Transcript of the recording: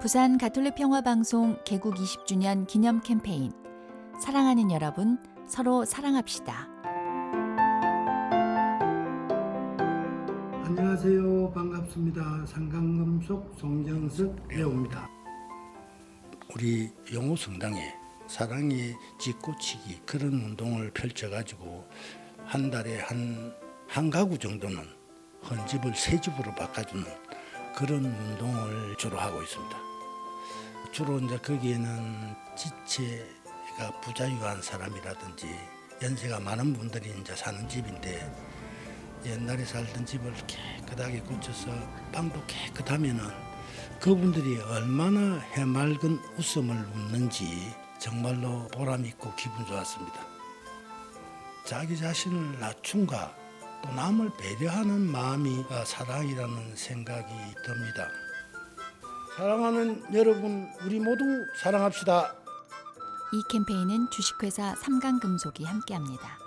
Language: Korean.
부산 가톨릭 평화방송 개국 20주년 기념 캠페인 사랑하는 여러분 서로 사랑합시다. 안녕하세요. 반갑습니다. 상강금속 송정석 배우입니다. 우리 영호 성당에 사랑의 짓고치기 그런 운동을 펼쳐가지고 한 달에 한, 한 가구 정도는 헌 집을 새 집으로 바꿔주는 그런 운동을 주로 하고 있습니다. 주로 이제 거기에는 지체가 부자유한 사람이라든지 연세가 많은 분들이 이제 사는 집인데 옛날에 살던 집을 깨끗하게 고쳐서 방도 깨끗하면은 그분들이 얼마나 해맑은 웃음을 웃는지 정말로 보람 있고 기분 좋았습니다. 자기 자신을 낮춤과 또 남을 배려하는 마음이 아, 사랑이라는 생각이 듭니다. 사랑하는 여러분, 우리 모두 사랑합시다. 이 캠페인은 주식회사 삼강금속이 함께합니다.